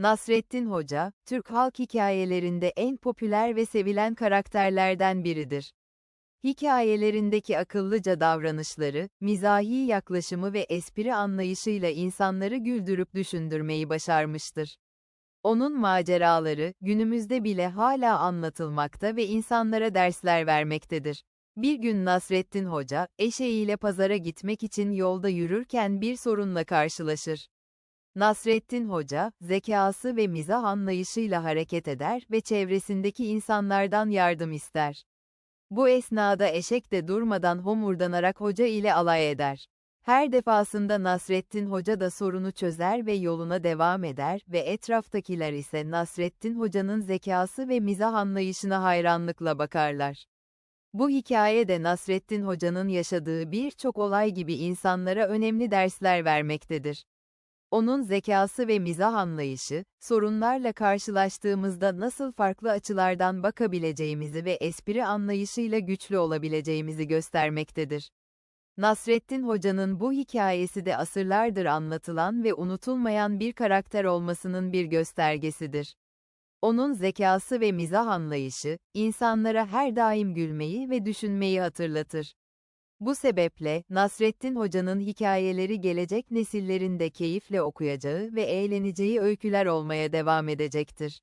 Nasrettin Hoca, Türk halk hikayelerinde en popüler ve sevilen karakterlerden biridir. Hikayelerindeki akıllıca davranışları, mizahi yaklaşımı ve espri anlayışıyla insanları güldürüp düşündürmeyi başarmıştır. Onun maceraları, günümüzde bile hala anlatılmakta ve insanlara dersler vermektedir. Bir gün Nasrettin Hoca, eşeğiyle pazara gitmek için yolda yürürken bir sorunla karşılaşır. Nasrettin Hoca, zekası ve mizah anlayışıyla hareket eder ve çevresindeki insanlardan yardım ister. Bu esnada eşek de durmadan homurdanarak hoca ile alay eder. Her defasında Nasrettin Hoca da sorunu çözer ve yoluna devam eder ve etraftakiler ise Nasrettin Hoca'nın zekası ve mizah anlayışına hayranlıkla bakarlar. Bu hikayede Nasrettin Hoca'nın yaşadığı birçok olay gibi insanlara önemli dersler vermektedir. Onun zekası ve mizah anlayışı, sorunlarla karşılaştığımızda nasıl farklı açılardan bakabileceğimizi ve espri anlayışıyla güçlü olabileceğimizi göstermektedir. Nasrettin Hoca'nın bu hikayesi de asırlardır anlatılan ve unutulmayan bir karakter olmasının bir göstergesidir. Onun zekası ve mizah anlayışı, insanlara her daim gülmeyi ve düşünmeyi hatırlatır. Bu sebeple, Nasrettin Hoca'nın hikayeleri gelecek nesillerin de keyifle okuyacağı ve eğleneceği öyküler olmaya devam edecektir.